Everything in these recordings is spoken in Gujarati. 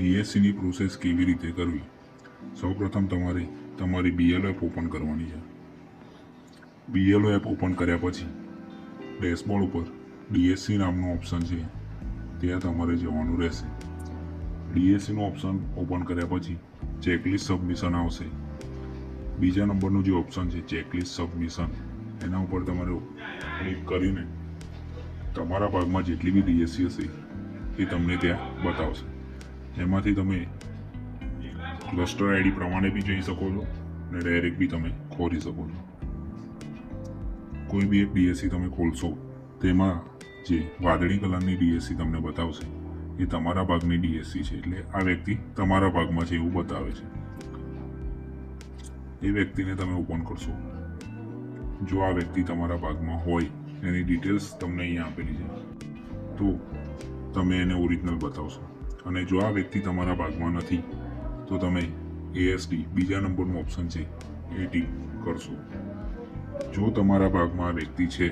ડીએસસીની પ્રોસેસ કેવી રીતે કરવી? સૌપ્રથમ તમારે તમારી બીએલઓ એપ ઓપન કરવાની છે. બીએલઓ એપ ઓપન કર્યા પછી ડેશબોર્ડ ઉપર ડીએસસી નામનું ઓપ્શન છે. ત્યાં તમારે જવાનું રહેશે. ડીએસસીનું ઓપ્શન ઓપન કર્યા પછી ચેકલિસ્ટ સબમિશન આવશે. બીજા નંબરનું જે ઓપ્શન છે ચેકલિસ્ટ સબમિશન એના ઉપર તમારે ક્લિક કરીને તમારા ભાગમાં જેટલી બી ડીએસસી હશે એ તમને ત્યાં બતાવશે. એમાંથી તમે ક્લસ્ટર આઈડી પ્રમાણે બી જઈ શકો છો અને ડાયરેક્ટ બી તમે ખોલી શકો છો. કોઈ બી એક ડીએસસી તમે ખોલશો, તેમાં જે વાદળી કલરની ડીએસસી તમને બતાવશે, એ તમારા ભાગની ડીએસસી છે. એટલે આ વ્યક્તિ તમારા ભાગમાં છે એવું બતાવે છે. એ વ્યક્તિને તમે ઓપન કરશો. જો આ વ્યક્તિ તમારા ભાગમાં હોય, એની ડિટેલ્સ તમને અહીંયા આપેલી છે. તો તમે એને ઓરિજિનલ બતાવશો. અને જો આ વ્યક્તિ તમારા ભાગમાં નથી, તો તમે એએસડી બીજા નંબરનું ઓપ્શન છે એટી કરશો. જો તમારા ભાગમાં આ વ્યક્તિ છે,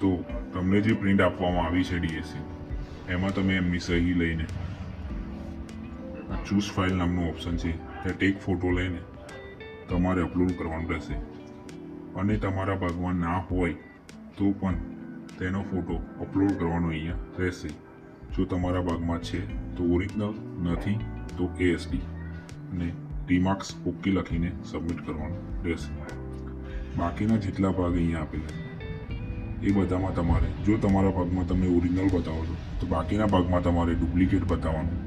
તો તમને જે પ્રિન્ટ આપવામાં આવી છે ડીએસસી એમાં તમે એમની સહી લઈને ચૂઝ ફાઇલ નામનું ઓપ્શન છે, ત્યાં ટેક ફોટો લઈને તમારે અપલોડ કરવાનું રહેશે. અને તમારા ભાગમાં ના હોય, તો પણ તેનો ફોટો અપલોડ કરવાનો અહીંયા રહેશે. જો તમારા ભાગમાં છે તો ઓરિજિનલ નથી, તો એએસડી અને રિમાર્ક્સ ઓકે લખીને સબમિટ કરવાનું રહેશે. બાકીના જેટલા ભાગ અહીંયા આપેલા એ બધામાં તમારે, જો તમારા ભાગમાં તમે ઓરિજિનલ બતાવો છો, તો બાકીના ભાગમાં તમારે ડુપ્લિકેટ બતાવવાનું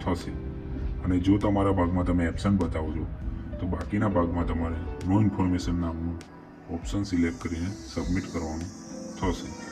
થશે. અને જો તમારા ભાગમાં તમે એબસન્ટ બતાવો છો, તો બાકીના ભાગમાં તમારે નો ઇન્ફોર્મેશન નામનું ઓપ્શન સિલેક્ટ કરીને સબમિટ કરવાનું થશે.